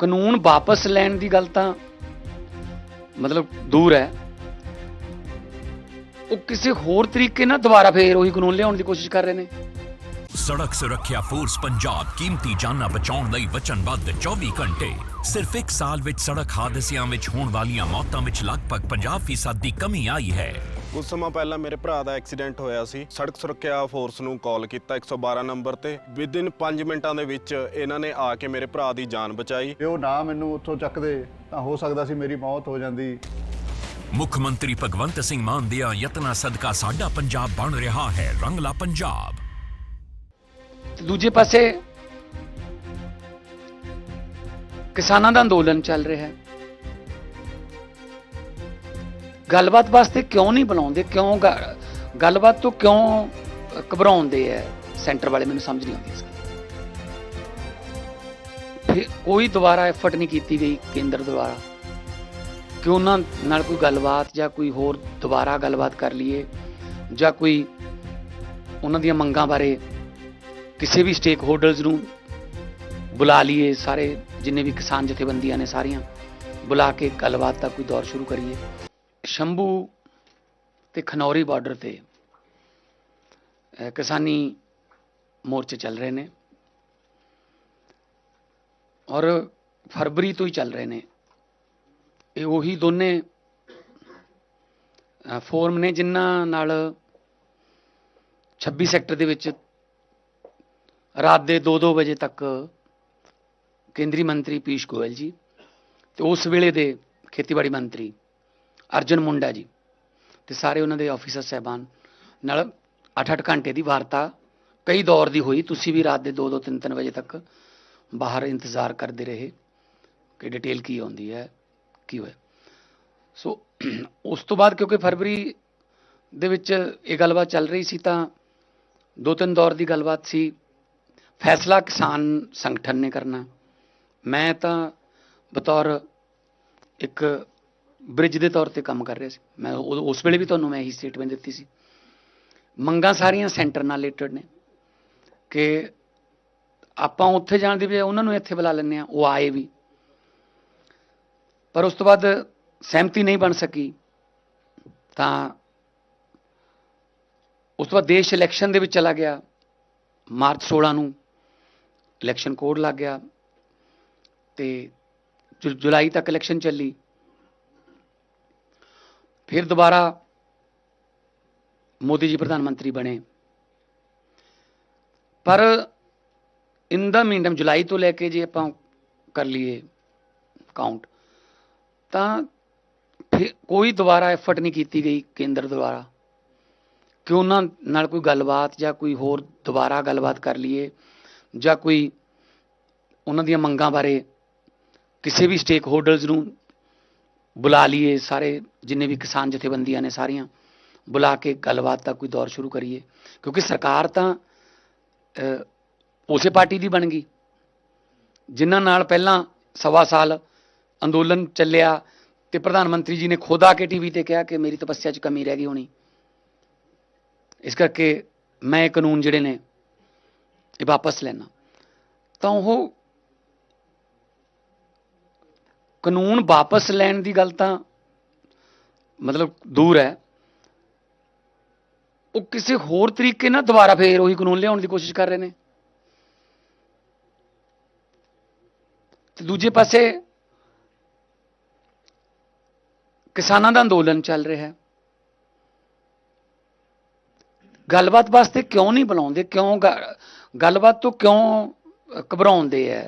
ਕਾਨੂੰਨ ਵਾਪਸ ਲੈਣ ਦੀ ਗੱਲ ਤਾਂ ਮਤਲਬ ਦੂਰ ਹੈ। ਉਹ ਕਿਸੇ ਹੋਰ ਤਰੀਕੇ ਨਾਲ ਦੁਬਾਰਾ ਫੇਰ ਉਹੀ ਕਾਨੂੰਨ ਲਿਆਉਣ ਦੀ ਕੋਸ਼ਿਸ਼ ਕਰ ਰਹੇ ਨੇ। ਸੜਕ ਸੁਰੱਖਿਆ ਫੋਰਸ ਪੰਜਾਬ ਕੀਮਤੀ ਜਾਨਾਂ ਬਚਾਉਣ ਲਈ ਵਚਨਬੱਧ 24 ਘੰਟੇ। ਸਿਰਫ ਇੱਕ ਸਾਲ ਵਿੱਚ ਸੜਕ ਹਾਦਸਿਆਂ ਵਿੱਚ ਹੋਣ ਵਾਲੀਆਂ ਮੌਤਾਂ ਵਿੱਚ ਲਗਭਗ 50% ਦੀ ਕਮੀ ਆਈ ਹੈ। ਕੁਝ ਸਮਾਂ ਪਹਿਲਾਂ ਮੇਰੇ ਭਰਾ ਦਾ ਐਕਸੀਡੈਂਟ ਹੋਇਆ ਸੀ। ਸੜਕ ਸੁਰੱਖਿਆ ਫੋਰਸ ਨੂੰ ਕਾਲ ਕੀਤਾ 112 ਨੰਬਰ ਤੇ। ਵਿਦਿਨ 5 ਮਿੰਟਾਂ ਦੇ ਵਿੱਚ ਇਹਨਾਂ ਨੇ ਆ ਕੇ ਮੇਰੇ ਭਰਾ ਦੀ ਜਾਨ ਬਚਾਈ। ਜੇ ਉਹ ਨਾ ਮੈਨੂੰ ਉੱਥੋਂ ਚੱਕਦੇ ਤਾਂ ਹੋ ਸਕਦਾ ਸੀ ਮੇਰੀ ਮੌਤ ਹੋ ਜਾਂਦੀ। ਮੁੱਖ ਮੰਤਰੀ ਭਗਵੰਤ ਸਿੰਘ ਮਾਨ ਦੇ ਯਤਨਾਂ ਸਦਕਾ ਸਾਡਾ ਪੰਜਾਬ ਬਣ ਰਿਹਾ ਹੈ ਰੰਗਲਾ ਪੰਜਾਬ। ਦੂਜੇ ਪਾਸੇ ਕਿਸਾਨਾਂ ਦਾ ਅੰਦੋਲਨ ਚੱਲ ਰਿਹਾ ਹੈ। ਗੱਲਬਾਤ ਵਾਸਤੇ ਕਿਉਂ ਨਹੀਂ ਬੁਲਾਉਂਦੇ ਕਿਉਂ ਗ- ਗੱਲਬਾਤ ਤੋਂ ਕਿਉਂ ਘਬਰਾਉਂਦੇ ਐ? ਸੈਂਟਰ ਵਾਲੇ ਮੈਨੂੰ ਸਮਝ ਨਹੀਂ ਆਉਂਦੀ ਇਸ ਗੱਲ ਫਿਰ ਕੋਈ ਦੁਬਾਰਾ ਐਫਰਟ ਨਹੀਂ ਕੀਤੀ ਗਈ ਕੇਂਦਰ ਦੁਆਰਾ। ਕਿ ਉਹਨਾਂ ਨਾਲ ਕੋਈ ਗੱਲਬਾਤ ਜਾਂ ਕੋਈ ਹੋਰ ਦੁਬਾਰਾ ਗੱਲਬਾਤ ਕਰ ਲਈਏ, ਜਾਂ ਕੋਈ ਉਹਨਾਂ ਦੀਆਂ ਮੰਗਾਂ ਬਾਰੇ ਕਿਸੇ ਵੀ ਸਟੇਕ ਹੋਲਡਰਸ ਨੂੰ ਬੁਲਾ ਲਈਏ, ਸਾਰੇ ਜਿੰਨੇ ਵੀ ਕਿਸਾਨ ਜਥੇਬੰਦੀਆਂ ਨੇ ਸਾਰੀਆਂ, ਬੁਲਾ ਕੇ ਗੱਲਬਾਤ ਦਾ ਕੋਈ ਦੌਰ ਸ਼ੁਰੂ ਕਰੀਏ। ਸ਼ੰਭੂ ਤੇ ਖਨੌਰੀ ਬਾਰਡਰ ਤੇ ਕਿਸਾਨੀ ਮੋਰਚੇ ਚੱਲ ਰਹੇ ਨੇ ਔਰ ਫਰਵਰੀ ਤੋਂ ਹੀ ਚੱਲ ਰਹੇ ਨੇ। ਇਹ ਉਹੀ ਦੋਨੇ ਫੋਰਮ ਨੇ ਜਿਨ੍ਹਾਂ ਨਾਲ 26 ਸੈਕਟਰ ਦੇ ਵਿੱਚ ਰਾਤ ਦੇ 2-2 ਵਜੇ ਤੱਕ ਕੇਂਦਰੀ ਮੰਤਰੀ ਪੀਸ਼ ਗੋਇਲ ਜੀ ਤੇ ਉਸ ਵੇਲੇ ਦੇ ਖੇਤੀਬਾੜੀ ਮੰਤਰੀ ਅਰਜਨ ਮੁੰਡਾ ਜੀ ਤੇ ਸਾਰੇ ਉਹਨਾਂ ਦੇ ਆਫੀਸਰ ਸਹਿਬਾਨ। ਨਾਲ 8-8 ਘੰਟੇ ਦੀ ਵਾਰਤਾ ਕਈ ਦੌਰ ਦੀ ਹੋਈ। ਤੁਸੀਂ ਵੀ ਰਾਤ ਦੇ 2-2 3-3 ਵਜੇ ਤੱਕ ਬਾਹਰ ਇੰਤਜ਼ਾਰ ਕਰਦੇ ਰਹੇ ਕਿ ਡਿਟੇਲ ਕੀ ਆਉਂਦੀ ਹੈ, ਕੀ ਹੋਇਆ। ਸੋ ਉਸ ਤੋਂ ਬਾਅਦ ਕਿਉਂਕਿ ਫਰਵਰੀ ਦੇ ਵਿੱਚ ਇਹ ਗੱਲਬਾਤ ਚੱਲ ਰਹੀ ਸੀ ਤਾਂ ਦੋ ਤਿੰਨ ਦੌਰ ਦੀ ਗੱਲਬਾਤ ਸੀ। ਫੈਸਲਾ ਕਿਸਾਨ ਸੰਗਠਨ ਨੇ ਕਰਨਾ। ਮੈਂ ਤਾਂ ਬਤੌਰ ਇੱਕ ਬ੍ਰਿਜ ਦੇ ਤੌਰ ਤੇ ਕੰਮ ਕਰ ਰਿਹਾ ਸੀ। ਮੈਂ ਉਦੋਂ- ਉਸ ਵੇਲੇ ਵੀ ਤੁਹਾਨੂੰ ਮੈਂ ਇਹੀ ਸਟੇਟਮੈਂਟ ਦਿੱਤੀ ਸੀ। ਮੰਗਾਂ ਸਾਰੀਆਂ ਸੈਂਟਰ ਨਾਲ ਰਿਲੇਟਡ ਨੇ ਕਿ ਆਪਾਂ ਉੱਥੇ ਜਾਣ ਦੀ ਬਜਾਏ ਉਹਨਾਂ ਨੂੰ ਇੱਥੇ ਬੁਲਾ ਲੈਂਦੇ ਆ ਉਹ ਆਏ ਵੀ। ਪਰ ਉਸ ਤੋਂ ਬਾਅਦ ਸਹਿਮਤੀ ਨਹੀਂ ਬਣ ਸਕੀ। ਤਾਂ ਉਸ ਤੋਂ ਬਾਅਦ ਦੇਸ਼ ਇਲੈਕਸ਼ਨ ਦੇ ਵਿੱਚ ਚਲਾ ਗਿਆ। ਮਾਰਚ 16 ਨੂੰ ਇਲੈਕਸ਼ਨ ਕੋਡ ਲੱਗ ਗਿਆ। ਤੇ ਜੁਲਾਈ ਤੱਕ ਇਲੈਕਸ਼ਨ ਚੱਲੀ। ਫਿਰ ਦੁਬਾਰਾ ਮੋਦੀ ਜੀ ਪ੍ਰਧਾਨ ਮੰਤਰੀ ਬਣੇ। ਪਰ ਇਨ ਦਾ ਮੀਨਟਮ ਜੁਲਾਈ ਤੋਂ ਲੈ ਕੇ ਜੇ ਆਪਾਂ ਕਰ ਲਈਏ ਕਾਊਂਟ ਤਾਂ ਫਿਰ ਕੋਈ ਦੁਬਾਰਾ ਐਫਰਟ ਨਹੀਂ ਕੀਤੀ ਗਈ ਕੇਂਦਰ ਦੁਆਰਾ। ਕਿ ਉਹਨਾਂ ਨਾਲ ਕੋਈ ਗੱਲਬਾਤ ਜਾਂ ਕੋਈ ਹੋਰ ਦੁਬਾਰਾ ਗੱਲਬਾਤ ਕਰ ਲਈਏ ਜਾਂ ਕੋਈ ਉਹਨਾਂ ਦੀਆਂ ਮੰਗਾਂ ਬਾਰੇ ਕਿਸੇ ਵੀ ਸਟੇਕ ਹੋਲਡਰਸ ਨੂੰ ਬੁਲਾ ਲਈਏ ਸਾਰੇ, ਜਿੰਨੇ ਵੀ ਕਿਸਾਨ ਜਥੇਬੰਦੀਆਂ ਨੇ ਸਾਰੀਆਂ, ਬੁਲਾ ਕੇ ਗੱਲਬਾਤ ਦਾ ਕੋਈ ਦੌਰ ਸ਼ੁਰੂ ਕਰੀਏ। ਕਿਉਂਕਿ ਸਰਕਾਰ ਤਾਂ ਉਸੇ ਪਾਰਟੀ ਦੀ ਬਣ ਗਈ। ਜਿਨ੍ਹਾਂ ਨਾਲ ਪਹਿਲਾਂ ਸਵਾ ਸਾਲ ਅੰਦੋਲਨ ਚੱਲਿਆ ਤੇ ਪ੍ਰਧਾਨ ਮੰਤਰੀ ਜੀ ਨੇ ਖੁਦ ਆ ਕੇ ਟੀਵੀ ਤੇ ਕਿਹਾ ਕਿ ਮੇਰੀ ਤਪੱਸਿਆ 'ਚ ਕਮੀ ਰਹਿ ਗਈ ਹੋਣੀ। ਇਸ ਕਰਕੇ ਮੈਂ ਇਹ ਕਾਨੂੰਨ ਜਿਹੜੇ ਨੇ, ਇਹ ਵਾਪਸ ਲੈਣਾ ਤਾਂ ਉਹ ਕਾਨੂੰਨ ਵਾਪਸ ਲੈਣ ਦੀ ਗੱਲ ਤਾਂ ਮਤਲਬ ਦੂਰ ਹੈ। ਉਹ ਕਿਸੇ ਹੋਰ ਤਰੀਕੇ ਨਾਲ ਦੁਬਾਰਾ ਫੇਰ ਉਹੀ ਕਾਨੂੰਨ ਲਿਆਉਣ ਦੀ ਕੋਸ਼ਿਸ਼ ਕਰ ਰਹੇ ਨੇ। ਤੇ ਦੂਜੇ ਪਾਸੇ ਕਿਸਾਨਾਂ ਦਾ ਅੰਦੋਲਨ ਚੱਲ ਰਿਹਾ ਹੈ। ਗੱਲਬਾਤ ਵਾਸਤੇ ਕਿਉਂ ਨਹੀਂ ਬੁਲਾਉਂਦੇ? ਕਿਉਂ ਗੱਲਬਾਤ ਤੋਂ ਕਿਉਂ ਘਬਰਾਉਂਦੇ ਐ